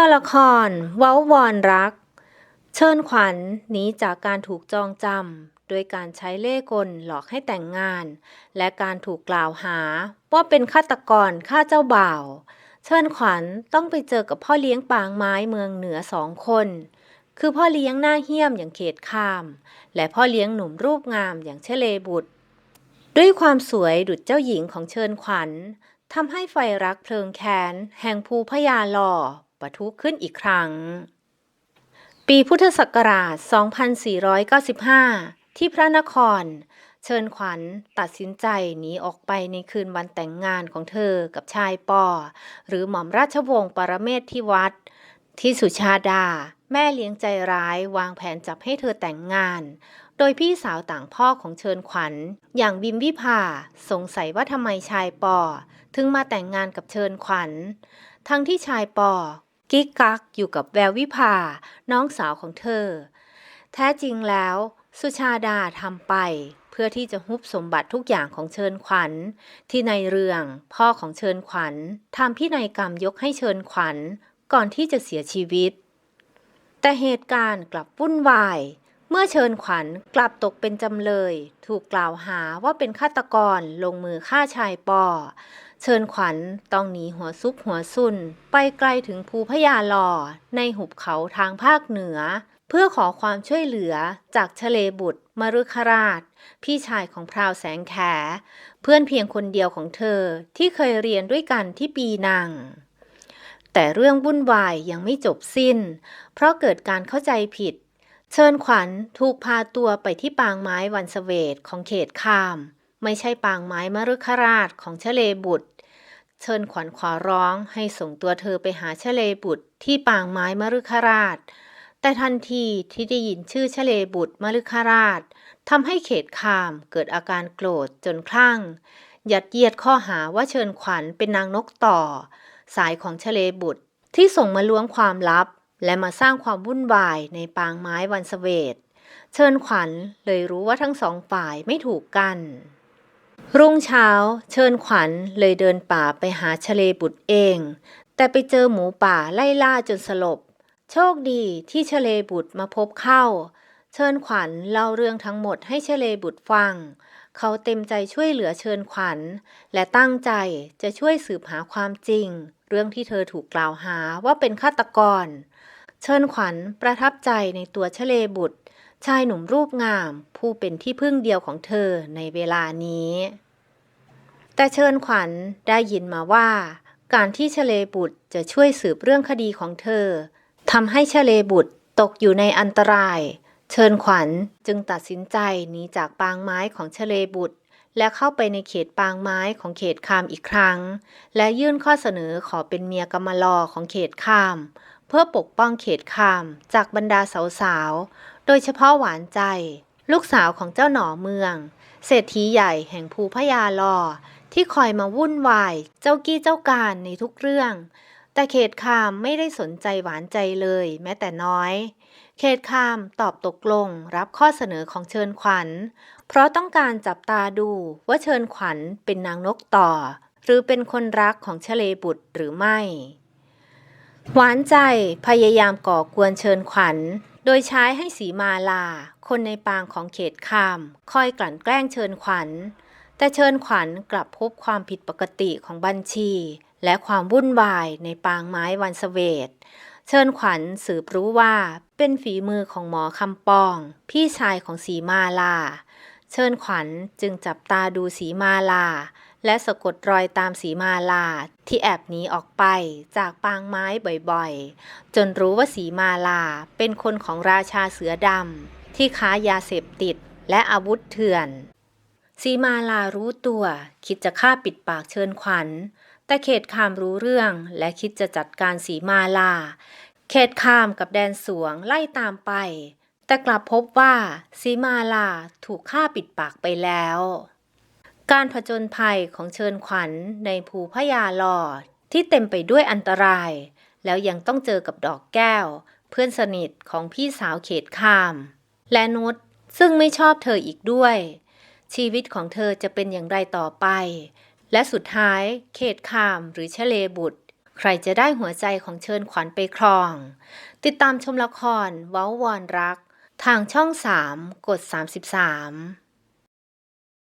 ย่อละคร เว้าวอนรัก เชิญขวัญหนีจากการถูกจองจำโดยการใช้เล่กลหลอกให้แต่งงาน และการถูกกล่าวหา ว่าเป็นฆาตกรฆ่าเจ้าบ่าว เชิญขวัญต้องไปเจอกับพ่อเลี้ยงปางไม้เมืองเหนือสองคน คือพ่อเลี้ยงหน้าเหี้ยมอย่างเขตคาม และพ่อเลี้ยงหนุ่มรูปงามอย่างเชเลบุตร ด้วยความสวยดุจเจ้าหญิงของเชิญขวัญทำให้ไฟรักเพลิงแค้นแห่งภูพญาหล่อ ปะทุขึ้นอีกครั้ง ปีพุทธศักราช 2495 ที่พระนคร เชิญขวัญตัดสินใจหนีออกไปในคืนวันแต่งงานของเธอกับชายปอ หรือหม่อมราชวงศ์ปรเมศที่วัด ที่สุชาดา แม่เลี้ยงใจร้ายวางแผนจับให้เธอแต่งงานโดยพี่สาวต่างพ่อของเชิญขวัญ อย่างบิมวิภาสงสัยว่าทำไมชายปอ ถึงมาแต่งงานกับเชิญขวัญ ทั้งที่ชายปอ กิ๊กกักอยู่กับแวววิภา น้องสาวของเธอ แท้จริงแล้ว สุชาดาทำไป เพื่อที่จะฮุบสมบัติทุกอย่างของเชิญขวัญ ที่ในเรื่อง พ่อของเชิญขวัญทำพินัยกรรมยกให้เชิญขวัญ ก่อนที่จะเสียชีวิต แต่เหตุการณ์กลับวุ่นวาย เมื่อเชิญขวัญกลับตกเป็นจำเลย ถูกกล่าวหาว่าเป็นฆาตกรลงมือฆ่าชายปอ เชิญขวัญต้องหนีหัวซุกหัวซุน ไปไกลถึงภูพญาลอในหุบเขาทางภาคเหนือ เพื่อขอความช่วยเหลือจากชเลบุตรมรุคราช พี่ชายของพราวแสงแข เพื่อนเพียงคนเดียวของเธอที่เคยเรียนด้วยกันที่ปีนังแต่เรื่องวุ่นวายยังไม่จบสิ้น เพราะเกิดการเข้าใจผิด เชิญขวัญถูกพาตัวไปที่ปางไม้วันเสเวตของเขตขาม ไม่ใช่ปางไม้มฤคราชของชเลบุตร เชิญขวัญขอร้องให้ส่งตัวเธอไปหาชเลบุตรที่ปางไม้มฤคราช แต่ทันทีที่ได้ยินชื่อชเลบุตรมฤคราชทำให้เขตคามเกิดอาการโกรธจนคลั่ง ยัดเยียดข้อหาว่าเชิญขวัญเป็นนางนกต่อ สายของชเลบุตรที่ส่งมาล้วงความลับ และมาสร้างความวุ่นวายในปางไม้วันเสเวตเชิญขวัญเลยรู้ว่าทั้งสองฝ่ายไม่ถูกกัน รุ่งเช้าเชิญขวัญเลยเดินป่าไปหาชเลบุตรเอง แต่ไปเจอหมูป่าไล่ล่าจนสลบ โชคดีที่ชเลบุตรมาพบเข้า เชิญขวัญเล่าเรื่องทั้งหมดให้ชเลบุตรฟัง เขาเต็มใจช่วยเหลือเชิญขวัญ และตั้งใจจะช่วยสืบหาความจริง เรื่องที่เธอถูกกล่าวหาว่าเป็นฆาตกร เชิญขวัญประทับใจในตัวชเลบุตร ชายหนุ่มรูปงาม ผู้เป็นที่พึ่งเดียวของเธอในเวลานี้ แต่เชิญขวัญได้ยินมาว่า การที่ชเลบุตรจะช่วยสืบเรื่องคดีของเธอทำให้ชเลบุตรตกอยู่ในอันตราย เชิญขวัญจึงตัดสินใจหนีจากปางไม้ของชเลบุตร และเข้าไปในเขตปางไม้ของเขตคามอีกครั้ง และยื่นข้อเสนอขอเป็นเมียกำมลอของเขตคาม เพื่อปกป้องเขตคามจากบรรดาสาวๆ โดยเฉพาะหวานใจ ลูกสาวของเจ้าหนอเมือง เศรษฐีใหญ่แห่งภูพญาลอ ที่คอยมาวุ่นวาย เจ้ากี้เจ้าการในทุกเรื่อง แต่เขตคามไม่ได้สนใจหวานใจเลย แม้แต่น้อย เขตคามตอบตกลงรับข้อเสนอของเชิญขวัญ เพราะต้องการจับตาดูว่าเชิญขวัญเป็นนางนกต่อ หรือเป็นคนรักของชเลบุตรหรือไม่หวานใจพยายามก่อกวนเชิญขวัญ โดยใช้ให้สีมาลา คนในปางของเขตคาม คอยกลั่นแกล้งเชิญขวัญ แต่เชิญขวัญกลับพบความผิดปกติของบัญชี และความวุ่นวายในปางไม้วันเสวตเชิญขวัญสืบรู้ว่าเป็นฝีมือของหมอคำปอง พี่ชายของสีมาลา เชิญขวัญจึงจับตาดูสีมาลา และสะกดรอยตามสีมาลาที่แอบหนีออกไปจากปางไม้บ่อยๆ จนรู้ว่าสีมาลาเป็นคนของราชาเสือดำที่ค้ายาเสพติดและอาวุธเถื่อนสีมาลารู้ตัว คิดจะฆ่าปิดปากเชิญขวัญ แต่เขตคามรู้เรื่องและคิดจะจัดการสีมาลา เขตคามกับแดนสวงไล่ตามไป แต่กลับพบว่าซีมาลาถูกฆ่าปิดปากไปแล้ว การผจญภัยของเชิญขวัญในภูพยาลอที่เต็มไปด้วยอันตราย แล้วยังต้องเจอกับดอกแก้ว เพื่อนสนิทของพี่สาวเขตคาม และนุชซึ่งไม่ชอบเธออีกด้วย ชีวิตของเธอจะเป็นอย่างไรต่อไป และสุดท้ายเขตคามหรือเชเลบุตร ใครจะได้หัวใจของเชิญขวัญไปครอง ติดตามชมละครเว้าวอนรัก ทางช่อง 3 กด 33